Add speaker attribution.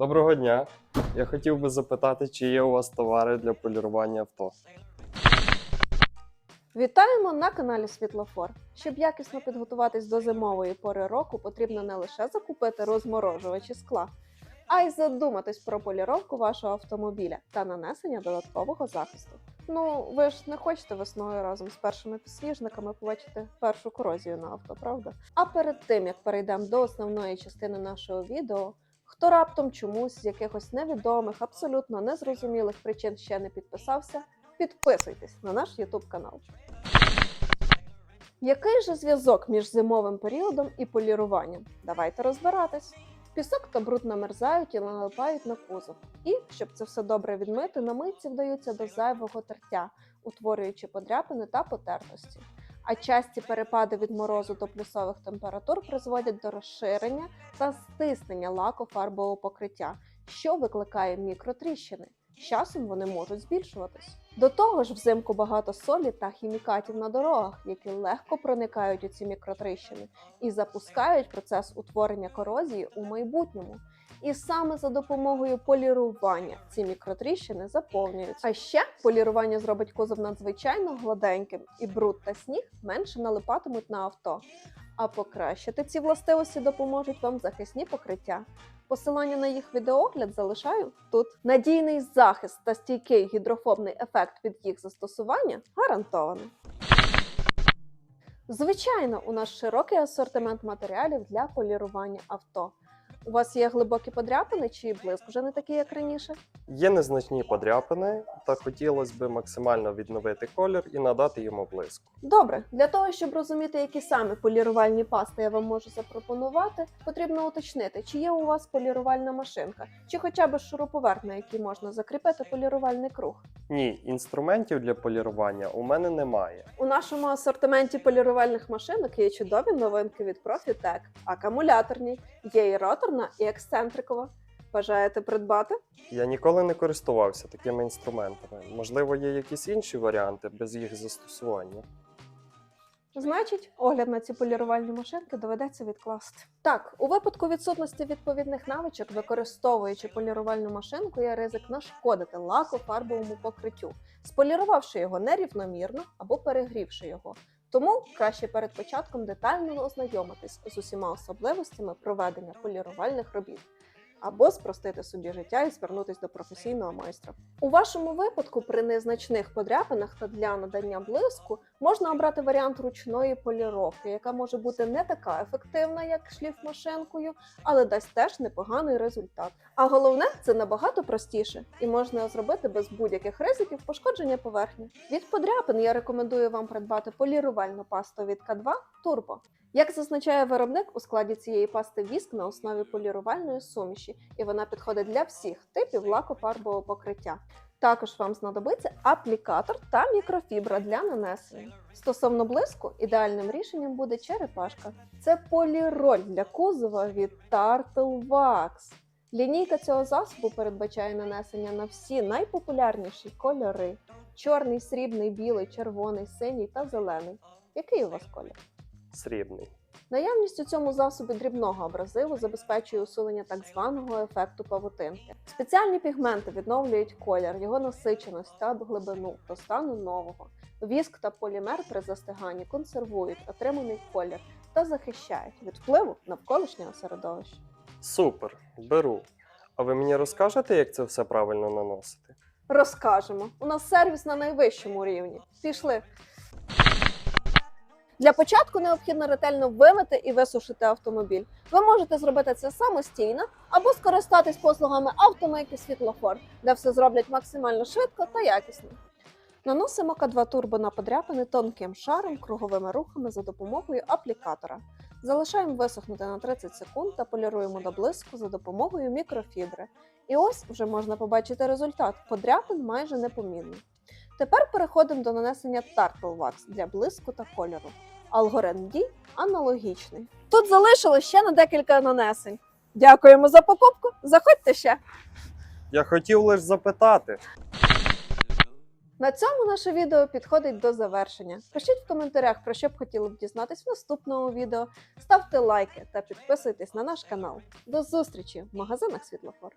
Speaker 1: Доброго дня. Я хотів би запитати, чи є у вас товари для полірування авто.
Speaker 2: Вітаємо на каналі Світлофор. Щоб якісно підготуватись до зимової пори року, потрібно не лише закупити розморожувачі скла, а й задуматись про поліровку вашого автомобіля та нанесення додаткового захисту. Ну, ви ж не хочете весною разом з першими підсніжниками побачити першу корозію на авто, правда? А перед тим як перейдемо до основної частини нашого відео, хто раптом чомусь з якихось невідомих, абсолютно незрозумілих причин ще не підписався, підписуйтесь на наш YouTube канал. Який же зв'язок між зимовим періодом і поліруванням? Давайте розбиратись. Пісок та бруд намерзають і налипають на кузов. І, щоб це все добре відмити, на митці вдаються до зайвого тертя, утворюючи подряпини та потертості. А часті перепади від морозу до плюсових температур призводять до розширення та стиснення лаку фарбового покриття, що викликає мікротріщини. З часом вони можуть збільшуватись. До того ж, взимку багато солі та хімікатів на дорогах, які легко проникають у ці мікротріщини і запускають процес утворення корозії у майбутньому. І саме за допомогою полірування ці мікротріщини заповнюються. А ще полірування зробить кузов надзвичайно гладеньким, і бруд та сніг менше налипатимуть на авто. А покращити ці властивості допоможуть вам захисні покриття. Посилання на їх відеогляд залишаю тут. Надійний захист та стійкий гідрофобний ефект від їх застосування гарантовано. Звичайно, у нас широкий асортимент матеріалів для полірування авто. У вас є глибокі подряпини чи блиск вже не такий, як раніше?
Speaker 1: Є незначні подряпини, та хотілося б максимально відновити колір і надати йому блиску.
Speaker 2: Добре, для того, щоб розуміти, які саме полірувальні пасти я вам можу запропонувати, потрібно уточнити, чи є у вас полірувальна машинка, чи хоча б шуруповерт, на який можна закріпити полірувальний круг.
Speaker 1: Ні, інструментів для полірування у мене немає.
Speaker 2: У нашому асортименті полірувальних машинок є чудові новинки від Profitec. Акумуляторні, є і роторна, і ексцентрикова. Бажаєте придбати?
Speaker 1: Я ніколи не користувався такими інструментами. Можливо, є якісь інші варіанти без їх застосування.
Speaker 2: Значить, огляд на ці полірувальні машинки доведеться відкласти. Так, у випадку відсутності відповідних навичок, використовуючи полірувальну машинку, є ризик нашкодити лакофарбовому покриттю, сполірувавши його нерівномірно або перегрівши його. Тому краще перед початком детально ознайомитись з усіма особливостями проведення полірувальних робіт. Або спростити собі життя і звернутися до професійного майстра. У вашому випадку, при незначних подряпинах та для надання блиску, можна обрати варіант ручної поліровки, яка може бути не така ефективна, як шліфмашинкою, але дасть теж непоганий результат. А головне, це набагато простіше і можна зробити без будь-яких ризиків пошкодження поверхні. Від подряпин я рекомендую вам придбати полірувальну пасту від К2 Turbo. Як зазначає виробник, у складі цієї пасти віск на основі полірувальної суміші, і вона підходить для всіх типів лакофарбового покриття. Також вам знадобиться аплікатор та мікрофібра для нанесення. Стосовно блиску, ідеальним рішенням буде черепашка. Це поліроль для кузова від Turtle Wax. Лінійка цього засобу передбачає нанесення на всі найпопулярніші кольори: чорний, срібний, білий, червоний, синій та зелений. Який у вас колір?
Speaker 1: Срібний.
Speaker 2: Наявність у цьому засобі дрібного абразиву забезпечує усунення так званого ефекту павутинки. Спеціальні пігменти відновлюють колір, його насиченість та глибину до стану нового. Віск та полімер при застиганні консервують отриманий колір та захищають від впливу навколишнього середовища.
Speaker 1: Супер, беру. А ви мені розкажете, як це все правильно наносити?
Speaker 2: Розкажемо. У нас сервіс на найвищому рівні. Пішли. Для початку необхідно ретельно вимити і висушити автомобіль. Ви можете зробити це самостійно або скористатись послугами автомийки світлофор, де все зроблять максимально швидко та якісно. Наносимо К2 турбо на подряпини тонким шаром круговими рухами за допомогою аплікатора. Залишаємо висохнути на 30 секунд та поліруємо до блиску за допомогою мікрофібри. І ось вже можна побачити результат. Подряпин майже непомітно. Тепер переходимо до нанесення Turtle Wax для блиску та кольору. Алгоритм дій аналогічний. Тут залишилось ще на декілька нанесень. Дякуємо за покупку. Заходьте ще.
Speaker 1: Я хотів лише запитати.
Speaker 2: На цьому наше відео підходить до завершення. Пишіть в коментарях, про що б хотіли б дізнатись в наступному відео. Ставте лайки та підписуйтесь на наш канал. До зустрічі в магазинах Світлофор.